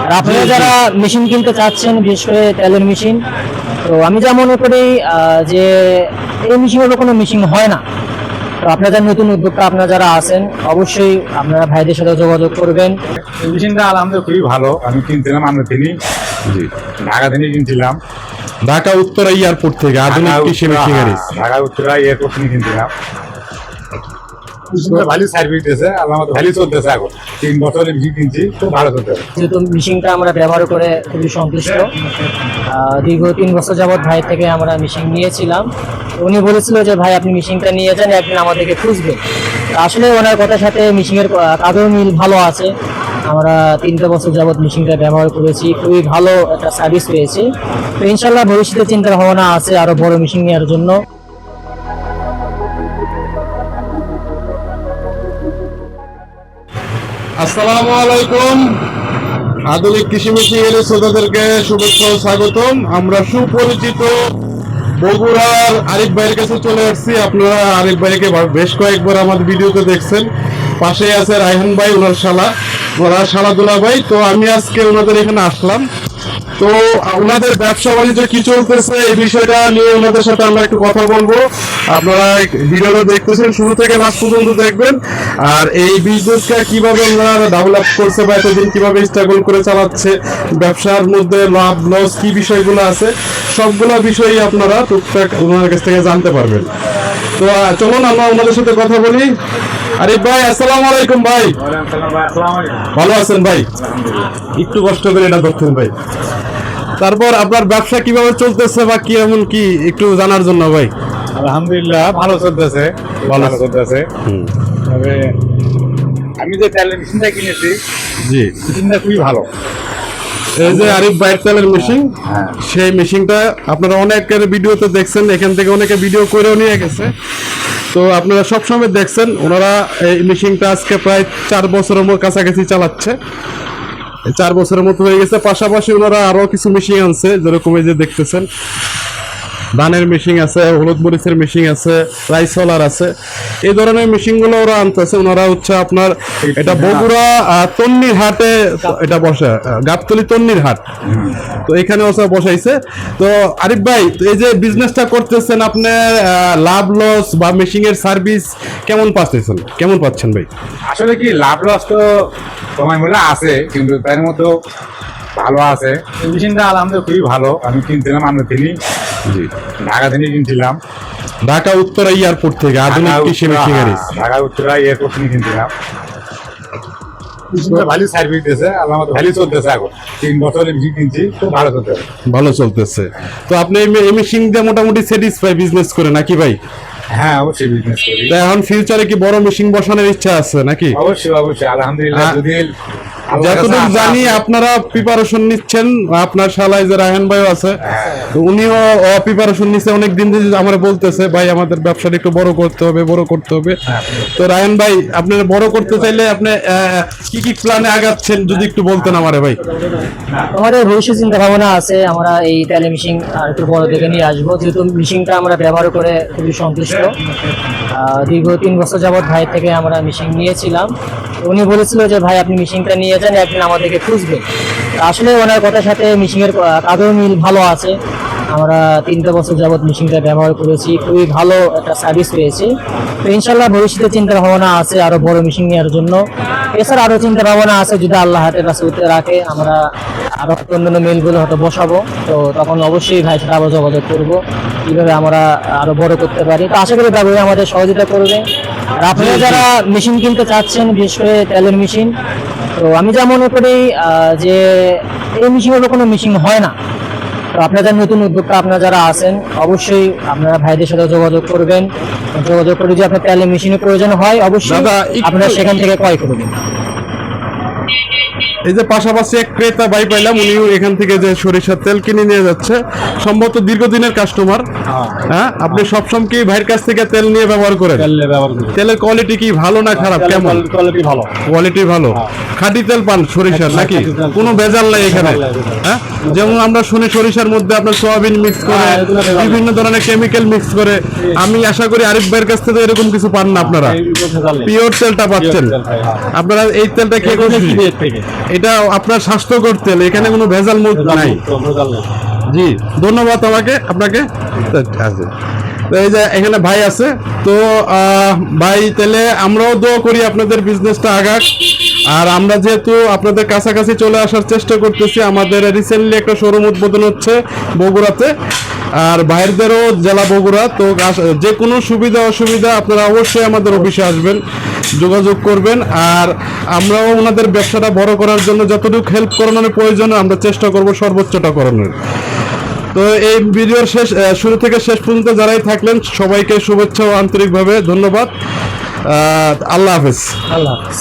আর আপনারা যারা মেশিন কিনতে চাচ্ছেন বিশেষ করে তেলের মেশিন তো আমি যা মনে করি আহ, যে এই মেশিনের কোনো মেশিন হয় না। তো আপনারা যারা নতুন উদ্যোক্তা আপনারা যারা আছেন অবশ্যই আপনারা ভাইদের সাথে যোগাযোগ করবেন। এই মেশিনটা আলহামদুলিল্লাহ খুবই ভালো। আমি কিনছিলাম আমরা তিনি জি। ঢাকা থেকে কিনছিলাম। ঢাকা উত্তরা এয়ারপোর্ট থেকে আধুনিক ঢাকা কৃষি উত্তরা- মেশিন হ্যাঁ, ঢাকা উত্তরা এয়ারপোর্ট থেকে কিনছিলাম। মেশিনটা আমরা ব্যবহার করে খুবই সন্তুষ্ট দীর্ঘ তিন বছর যাবৎ ভাই থেকে আমরা মেশিন নিয়েছিলাম। উনি বলেছিল যে, ভাই, আপনি মেশিনটা নিয়ে যান, একদিন আমাদেরকে খুঁজবেন। আসলে ওনার কথার সাথে মেশিনের কাজের মিল ভালো আছে। আমরা তিনটা বছর যাবৎ মেশিনটা ব্যবহার করেছি, খুবই ভালো একটা সার্ভিস পেয়েছি। তো ইনশাল্লাহ ভবিষ্যতে চিন্তা ভাবনা আছে আরও বড় মেশিন নেওয়ার জন্য। আসসালামু আলাইকুম। আধুনিক কৃষি এর শ্রোতাদেরকে শুভেচ্ছা স্বাগতম। আমরা সুপরিচিত বগুড়ার আরিফ ভাইয়ের কাছে চলে আসছি। আপনারা আরিফ ভাইকে বেশ কয়েকবার আমাদের ভিডিওতে দেখছেন। পাশে আছে রায়হান ভাই, ওনার শালা। ওনার শালা দুলা ভাই তো আমি আজকে ওনাদের এখানে আসলাম। তো ওনাদের ব্যবসা বাণিজ্য কি চলতেছে এই বিষয়টা নিয়ে ওনাদের সাথে আমরা একটু কথা বলব। আপনারা ভিডিওটা দেখতেছেন, শুরু থেকে লাস্ট পর্যন্ত দেখবেন। আর এই বিজনেসটা কীভাবে ওনারা ডেভেলপ করছে বা এতদিন কীভাবে স্ট্রাগল করে চালাচ্ছে, ব্যবসার মধ্যে লাভ লস কি বিষয়গুলো আছে, সবগুলো বিষয়ই আপনারা টুকটাক ওনার কাছ থেকে জানতে পারবেন। তো চলুন আমরা ওনাদের সাথে কথা বলি। আরে ভাই আসসালামু আলাইকুম ভাই। ভালো আছেন ভাই? একটু কষ্ট করে এটা ধরতেন ভাই। তারপর আপনার ব্যবসা কীভাবে চলতেছে বা কি এমন কি একটু জানার জন্য ভাই? আলহামদুলিল্লাহ ভালো চলতেছে ভালো চলতেছে। তবে আমি যে তেলের মেশিনটা কিনেছি জি। মেশিনটা খুবই ভালো। এই যে আরিফ বাইক চালের মেশিন সেই মেশিনটা আপনারা অনেকের ভিডিওতে দেখছেন, এখান থেকে অনেকে ভিডিও করেও নিয়ে গেছে। তো আপনারা সবসময় দেখছেন, ওনারা এই মেশিনটা আজকে প্রায় চার বছরের মতো কাছাকাছি চালাচ্ছে। চার বছরের মতো হয়ে গেছে, পাশাপাশি ওনারা আরও কিছু মেশিন আনছে, যেরকম এই যে দেখতেছেন। ধানের মেশিন আছে, হলুদ মরিচের মেশিন আছে রাইস হলার আছে। এই ধরনের মেশিনগুলো ওরা আনতেছে, ওনারা হচ্ছে আপনার এটা বগুড়া তন্নির হাটে এটা বসে গাবতলি তন্নির হাট। তো এখানে ওসব বসাইছে। তো আরিফ ভাই এই যে বিজনেসটা করতেছেন আপনার লাভ লস বা মেশিনের সার্ভিস কেমন পাচ্ছেন? কেমন পাচ্ছেন ভাই? আসলে কি লাভ লস তো সময় মূল্য আছে, কিন্তু তার মতো ভালো আছে। মেশিনটা আলহামদুলিল্লাহ খুবই ভালো। আমি কিনছিলাম আমরা তিনি জি। ঢাকা থেকে কিনছিলাম। ঢাকা উত্তরা এয়ারপোর্ট থেকে আধুনিক কৃষি হ্যাঁ, ঢাকা উত্তরা এয়ারপোর্ট থেকে কিনছিলাম। ভালো সার্ভিস দিয়েছে আল্লাহ ভালো চলতেছে এখন। তিন বছরের মেশিন কিনছি খুব ভালো চলতেছে। ভালো চলতেছে। তো আপনি এই মেশিন দিয়ে মোটামুটি স্যাটিসফাই বিজনেস করে নাকি ভাই? হ্যাঁ অবশ্যই বিজনেস করি। তা এখন ফিউচারে কি বড় মেশিন বসানোর ইচ্ছা আছে নাকি? অবশ্যই অবশ্যই আলহামদুলিল্লাহ হ্যাঁ। যদি যতটুকু জানি আপনারা প্রিপারেশন নিচ্ছেন আপনার শালায় যে রায়হান ভাইও আছে উনিও প্রিপারেশন নিচ্ছে অনেক দিন আমার বলতেছে ভাই আমাদের ব্যবসাটা একটু বড় করতে হবে বড় করতে হবে। তো রায়হান ভাই আপনার বড় করতে চাইলে আপনি কি কি প্ল্যানে আগাচ্ছেন যদি একটু বলতেন আমারে ভাই? আমাদের ভবিষ্যৎ চিন্তা ভাবনা আছে আমরা এই তেলে মেশিন আর একটু বড় দেখে নিয়ে আসব। যেহেতু মেশিনটা আমরা ব্যবহার করে খুবই সন্তুষ্ট। দীর্ঘ তিন বছর যাবৎ ভাই থেকে আমরা মেশিন নিয়েছিলাম। উনি বলেছিল যে ভাই আপনি মেশিনটা নিয়ে যান একদিন আমাদেরকে খুঁজবেন। আসলে ওনার কথার সাথে মিশিংয়ের কাজের মিল ভালো আছে। আমরা তিনটা বছর যাবৎ মেশিনটা ব্যবহার করেছি, খুবই ভালো একটা সার্ভিস পেয়েছি। তো ইনশাল্লাহ ভবিষ্যতে চিন্তা ভাবনা আছে আরও বড় মেশিন নেওয়ার জন্য। এছাড়া আরও চিন্তা ভাবনা আছে যদি আল্লাহ হাতে কাছে রাখে, আমরা আরও অন্যান্য মেলগুলো হয়তো বসাবো। তো তখন অবশ্যই ভাই সাথে আবার যোগাযোগ করব কীভাবে আমরা আরও বড় করতে পারি। তো আশা করি ভাই আমাদের সহযোগিতা করবে। আর আপনারা যারা মেশিন কিনতে চাচ্ছেন বিশেষ করে তেলের মেশিন তো আমি যা মনে করি যে এই মেশিনের কোনো মেশিন হয় না। তো আপনারা যারা নতুন উদ্যোক্তা আপনারা যারা আছেন অবশ্যই আপনারা ভাইদের সাথে যোগাযোগ করবেন। যোগাযোগ করে যদি আপনার তেলের মেশিনের প্রয়োজন হয় অবশ্যই আপনারা সেখান থেকে ক্রয় করবেন। এই যে পাশাপাশি এক ক্রেতা ভাই পাইলাম উনিও এখান থেকে যে সরিষার তেল কিনে নিয়ে যাচ্ছে। সম্ভবত দীর্ঘদিনের কাস্টমার হ্যাঁ। আপনি সবসময় কি ভাইয়ের কাছ থেকে তেল নিয়ে ব্যবহার করেন? তেলের কোয়ালিটি কি ভালো না খারাপ? কেমন? কোয়ালিটি ভালো। কোয়ালিটি ভালো। খাঁটি তেল পান সরিষার নাকি? কোনো ভেজাল নাই এখানে। হ্যাঁ যেমন আমরা শুনি সরিষার মধ্যে আপনার সয়াবিন মিক্স করে হ্যাঁ, ভেজাল। বিভিন্ন ধরনের কেমিক্যাল মিক্স করে। আমি আশা করি আরিফ ভাইয়ের কাছ থেকে এরকম কিছু পান না আপনারা। পিওর তেলটা পাচ্ছেন। হ্যাঁ। আপনারা এই তেলটা খুশি? এটা আপনার স্বাস্থ্যকর তেল এখানে কোনো ভেজাল মুখ নাই। জি ধন্যবাদ আমাকে আপনাকে। তো এই যে এখানে ভাই আছে তো আহ, ভাই তাহলে আমরাও দোয়া করি আপনাদের বিজনেসটা আগাক। আর আমরা যেহেতু আপনাদের কাছাকাছি চলে আসার চেষ্টা করতেছি, আমাদের রিসেন্টলি একটা শোরুম উদ্বোধন হচ্ছে বগুড়াতে। আর বাইরেদেরও জেলা বগুড়া, তো যে কোনো সুবিধা, অসুবিধা আপনারা অবশ্যই আমাদের অফিসে আসবেন, যোগাযোগ করবেন। আর আমরাও ওনাদের ব্যবসাটা বড় করার জন্য যতটুকু হেল্প করানোর প্রয়োজন, আমরা চেষ্টা করব সর্বোচ্চটা করানোর। তো এই ভিডিওর শেষ শুরু থেকে শেষ পর্যন্ত যারাই থাকলেন, সবাইকে শুভেচ্ছা ও আন্তরিকভাবে ধন্যবাদ। আল্লাহ হাফেজ। আল্লাহ হাফিজ।